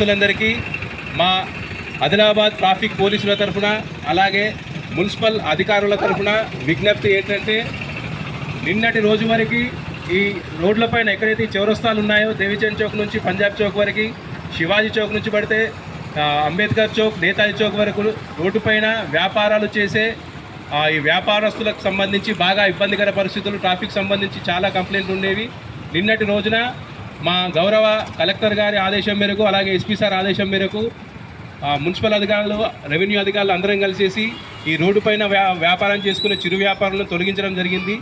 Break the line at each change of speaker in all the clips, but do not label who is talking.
అందరికీ మా ఆదిలాబాద్ ట్రాఫిక్ పోలీసుల తరఫున అలాగే మున్సిపల్ అధికారుల తరఫున విజ్ఞప్తి ఏంటంటే నిన్నటి రోజు వరకు ఈ రోడ్లపైన ఎక్కడైతే చౌరస్తాలు ఉన్నాయో దేవిచంద్ చౌక్ నుంచి పంజాబ్ చౌక్ వరకు శివాజీ చౌక్ నుంచి పడితే అంబేద్కర్ చౌక్ నేతాజీ చౌక్ వరకు రోడ్డు పైన వ్యాపారాలు చేసే ఈ వ్యాపారస్తులకు సంబంధించి బాగా ఇబ్బందికర పరిస్థితులు ట్రాఫిక్ సంబంధించి చాలా కంప్లైంట్లు ఉండేవి. నిన్నటి రోజున మా గౌరవ కలెక్టర్ గారి ఆదేశం మేరకు అలాగే ఎస్పీ సార్ ఆదేశం మేరకు మున్సిపల్ అధికారులు రెవెన్యూ అధికారులు అందరం కలిసేసి ఈ రోడ్డు పైన వ్యా వ్యాపారం చేసుకునే చిరు వ్యాపారులను తొలగించడం జరిగింది.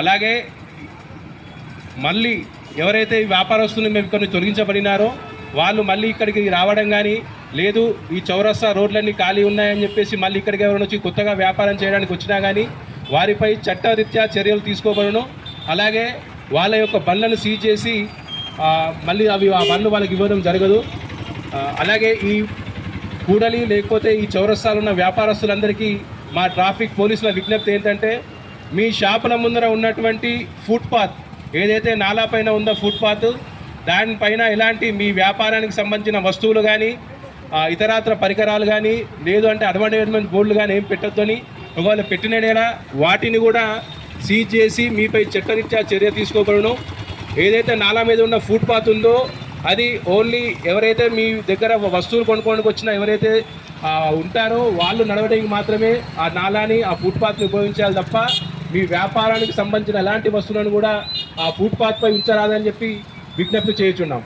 అలాగే మళ్ళీ ఎవరైతే వ్యాపారస్తులు మేము కొన్ని తొలగించబడినారో వాళ్ళు మళ్ళీ ఇక్కడికి రావడం కానీ లేదు ఈ చౌరస్తా రోడ్లన్నీ ఖాళీ ఉన్నాయని చెప్పేసి మళ్ళీ ఇక్కడికి ఎవరైనా వచ్చి కొత్తగా వ్యాపారం చేయడానికి వచ్చినా కానీ వారిపై చట్టరీత్యా చర్యలు తీసుకోబడను. అలాగే వాళ్ళ యొక్క బండ్లను సీజ్ చేసి మళ్ళీ అవి ఆ బండ్లు వాళ్ళకి ఇవ్వడం జరగదు. అలాగే ఈ కూడలి లేకపోతే ఈ చౌరస్తాలు ఉన్న వ్యాపారస్తులందరికీ మా ట్రాఫిక్ పోలీసుల విజ్ఞప్తి ఏంటంటే మీ షాపుల ముందర ఉన్నటువంటి ఫుట్పాత్ ఏదైతే నాలా పైన ఉందో ఫుట్పాత్ దానిపైన ఎలాంటి మీ వ్యాపారానికి సంబంధించిన వస్తువులు కానీ ఇతరాత్ర పరికరాలు కానీ లేదు అంటే అడ్వర్టైజ్మెంట్ బోర్డులు కానీ ఏం పెట్టొద్దని ఒకవేళ పెట్టిన వాటిని కూడా సీజ్ చేసి మీపై చట్టరీత్యా చర్య తీసుకోబడును ఏదైతే నాలా మీద ఉన్న ఫుట్పాత్ ఉందో అది ఓన్లీ ఎవరైతే మీ దగ్గర వస్తువులు కొనుక్కోడానికి వచ్చిన ఎవరైతే ఉంటారో వాళ్ళు నడవడానికి మాత్రమే ఆ నాలాని ఆ ఫుట్పాత్ని ఉపయోగించాలి తప్ప మీ వ్యాపారానికి సంబంధించిన ఎలాంటి వస్తువులను కూడా ఆ ఫుట్పాత్పై ఉంచరాదని చెప్పి విజ్ఞప్తి చేయుచున్నాం.